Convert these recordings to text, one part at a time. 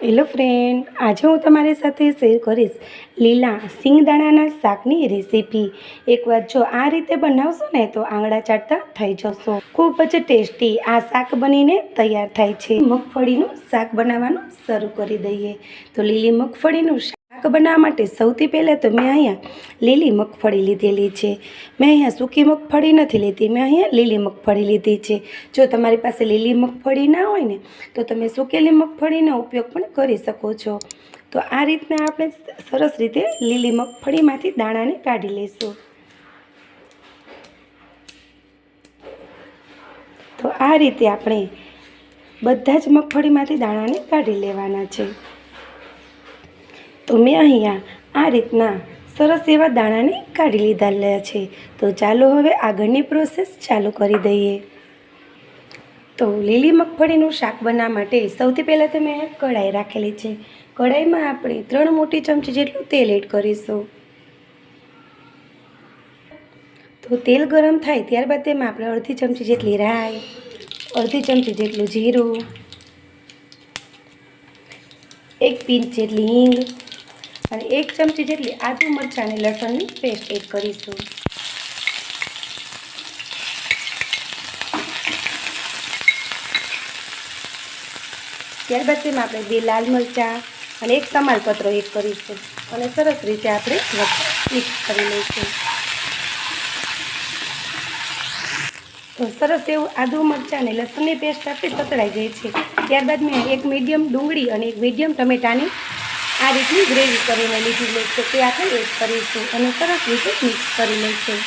Hello friend આજે હું તમારી સાથે શેર કરીશ લીલા સિંગદાણાના શાકની રેસીપી એકવાર જો આ રીતે બનાવશો ને તો આંગળા ચાટતા થઈ જશો. ખૂબ જ ટેસ્ટી આ શાક બનીને તૈયાર થાય છે. મગફળીનું શાક બનાવવાનું શરૂ કરી દઈએ. તો લીલી મગફળીનું શાક બનાવવા માટે સૌથી પહેલાં તો મેં અહીંયા લીલી મગફળી લીધેલી છે. મેં અહીંયા સૂકી મગફળી નથી લીધી, મેં અહીંયા લીલી મગફળી લીધી છે. જો તમારી પાસે લીલી મગફળી ના હોય ને, તો તમે સૂકેલી મગફળીનો ઉપયોગ પણ કરી શકો છો. તો આ રીતના આપણે સરસ રીતે લીલી મગફળીમાંથી દાણાને કાઢી લઈશું. તો આ રીતે આપણે બધા જ મગફળીમાંથી દાણાને કાઢી લેવાના છે. તો મેં અહીંયા આ રીતના સરસ એવા દાણાને કાઢી લીધા છે. તો ચાલો હવે આગળની પ્રોસેસ ચાલુ કરી દઈએ. તો લીલી મગફળીનું શાક બનાવવા માટે સૌથી પહેલાં તો મેં કઢાઈ રાખેલી છે. કઢાઈમાં આપણે ત્રણ મોટી ચમચી જેટલું તેલ એડ કરીશું. તો તેલ ગરમ થાય ત્યારબાદ તેમાં આપણે અડધી ચમચી જેટલી રાઈ, અડધી ચમચી જેટલું જીરું, એક પિંચ જેટલી હિંગ અને એક ચમચી જેટલી આદુ મરચાં અને લસણની પેસ્ટ એડ કરીશું. ત્યારબાદ તેમાં આપણે બે લાલ મરચાં અને એક તમાલપત્ર એડ કરીશું અને સરસ રીતે આપણે મિક્સ કરી લઈશું. તો સરસ એવું આદુ મરચાં અને લસણની પેસ્ટ આપણે સતળાઈ ગઈ છે. ત્યારબાદ મેં એક મીડિયમ ડુંગળી અને એક મીડિયમ ટમેટાની આ રીતની ગ્રેવી કરીને લીધી છે તે આપણે એડ કરીશું અને સરસ રીતે મિક્સ કરી લઈશું.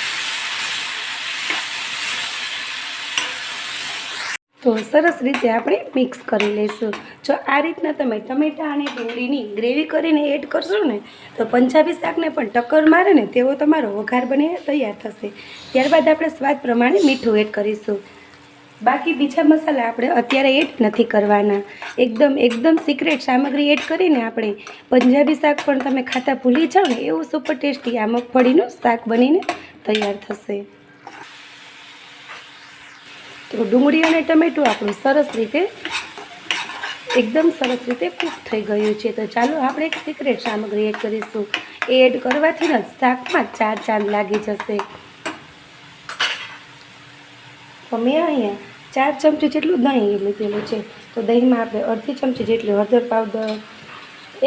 તો સરસ રીતે આપણે મિક્સ કરી લઈશું. જો આ રીતના તમે ટમેટાં અને ડુંગળીની ગ્રેવી કરીને એડ કરશો ને, તો પંજાબી શાકને પણ ટક્કર મારે ને તેવો તમારો વઘાર બનીને તૈયાર થશે. ત્યારબાદ આપણે સ્વાદ પ્રમાણે મીઠું એડ કરીશું. બાકી બીજા મસાલા આપણે અત્યારે એડ નથી કરવાના. એકદમ એકદમ સિક્રેટ સામગ્રી એડ કરીને આપણે પંજાબી શાક પણ તમે ખાતા ભૂલી જાઓ ને, એવું સુપર ટેસ્ટી આ મગફળીનું શાક બનીને તૈયાર થશે. તો ડુંગળી અને ટમેટું આપણું સરસ રીતે, એકદમ સરસ રીતે કૂક થઈ ગયું છે. તો ચાલો આપણે એક સિક્રેટ સામગ્રી એડ કરીશું. એ એડ કરવાથી જ શાકમાં ચાર ચાંદ લાગી જશે. તો મેં અહીંયા ચાર ચમચી જેટલું દહીં લીધેલું છે. તો દહીંમાં આપણે અડધી ચમચી જેટલી હળદર પાવડર,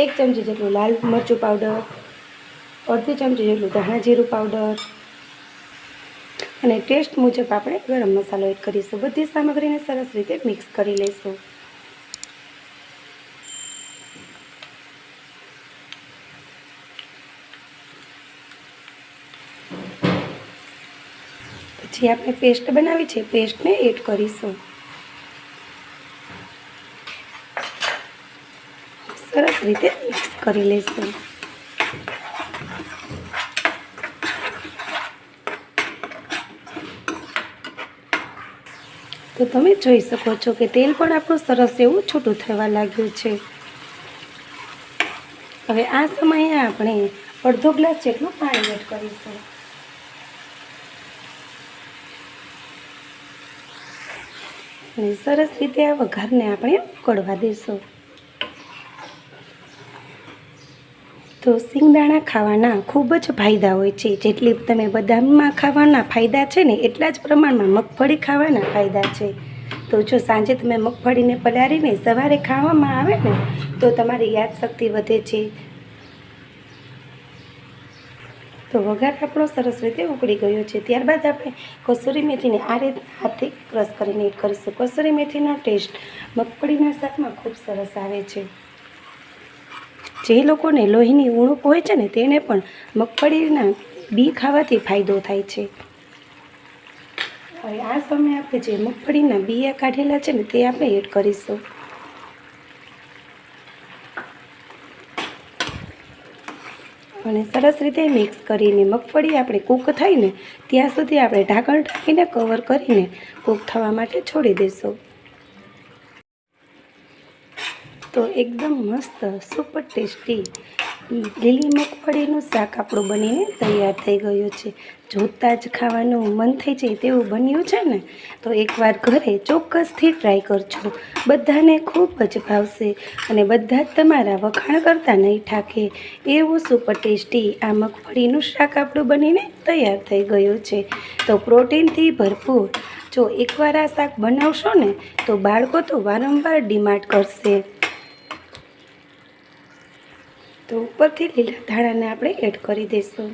એક ચમચી જેટલું લાલ મરચું પાવડર, અડધી ચમચી જેટલું ધાણા જીરું પાવડર અને ટેસ્ટ મુજબ આપણે ગરમ મસાલો એડ કરીશું. બધી સામગ્રીને સરસ રીતે મિક્સ કરી લઈશું પછી આપણે પેસ્ટ બનાવી છે પેસ્ટને એડ કરીશું. સરસ રીતે મિક્સ કરી લઈશું તો તમે જોઈ શકો છો કે તેલ પણ આપણું સરસ એવું છૂટું થવા લાગ્યું છે. હવે આ સમયે આપણે અડધો ગ્લાસ જેટલું પાણી એડ કરીશું. અને સરસ રીતે આ વઘારને આપણે ઉકળવા દઈશું તો સિંગદાણા ખાવાના ખૂબ જ ફાયદા હોય છે. જેટલી તમે બદામમાં ખાવાના ફાયદા છે ને, એટલા જ પ્રમાણમાં મગફળી ખાવાના ફાયદા છે. તો જો સાંજે તમે મગફળીને પલાળીને સવારે ખાવામાં આવે ને, તો તમારી યાદશક્તિ વધે છે. તો વઘાર આપણો સરસ રીતે ઉકળી ગયો છે. ત્યારબાદ આપણે કસૂરી મેથીને આ રીતે હાથથી ક્રશ કરીને એડ કરીશું. કસૂરી મેથીનો ટેસ્ટ મગફળીના શાકમાં ખૂબ સરસ આવે છે. જે લોકોને લોહીની ઉણપ હોય છે ને, તેને પણ મગફળીના બી ખાવાથી ફાયદો થાય છે. હવે આ સમયે આપણે જે મગફળીના બીયા કાઢેલા છે ને, તે આપણે એડ કરીશું. અને સરસ રીતે મિક્સ કરીને મગફળી આપણે કૂક થાય ને ત્યાં સુધી આપણે ઢાંકણ ઢાંકીને કવર કરીને કૂક થવા માટે છોડી દઈશું. તો એકદમ મસ્ત સુપર ટેસ્ટી લીલી મગફળીનું શાક આપણું બનીને તૈયાર થઈ ગયું છે. જોતાં જ ખાવાનું મન થઈ જાય તેવું બન્યું છે ને? તો એકવાર ઘરે ચોક્કસથી ટ્રાય કરજો. બધાને ખૂબ જ ભાવશે અને બધા જ તમારા વખાણ કરતા નહીં ઠાકે એવું સુપર ટેસ્ટી આ મગફળીનું શાક આપણું બનીને તૈયાર થઈ ગયું છે. તો પ્રોટીનથી ભરપૂર. જો એકવાર આ શાક બનાવશો ને, તો બાળકો તો વારંવાર ડિમાન્ડ કરશે. તો ઉપરથી લીલા ધાણાને આપણે એડ કરી દઈશું.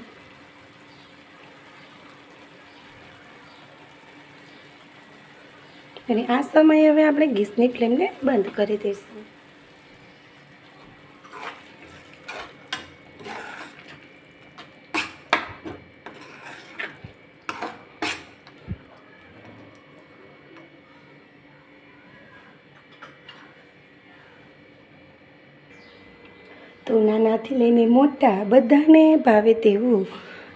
અને આ સમયે હવે આપણે ગેસની ફ્લેમને બંધ કરી દઈશું. નાનાથી લઈને મોટા બધાને ભાવે તેવું.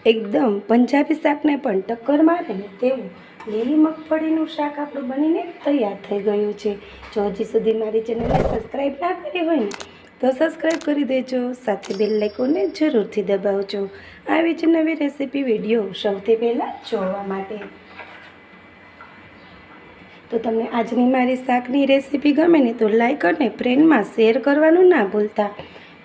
એકદમ પંજાબી શાકને પણ ટક્કર મારે ને તેવું. લીલી મગફળીનું શાક આપણું બનીને તૈયાર થઈ ગયું છે. જો હજી સુધી મારી ચેનલને સબસ્ક્રાઈબ ના કરી હોય ને, તો સબસ્ક્રાઈબ કરી દેજો. સાથે બેલ લાઇકોને જરૂરથી દબાવજો. આવી જ નવી રેસીપી વીડિયો સૌથી પહેલાં જોવા માટે. તો તમને આજની મારી શાકની રેસીપી ગમે ને તો લાઇક અને ફ્રેન્ડમાં શેર કરવાનું ના ભૂલતા.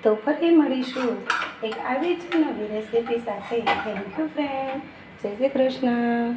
તો ફરી મળીશું. એક આવી જ નવી રેસીપી સાથે. થેન્ક યુ ફ્રેન્ડ જય શ્રી કૃષ્ણ.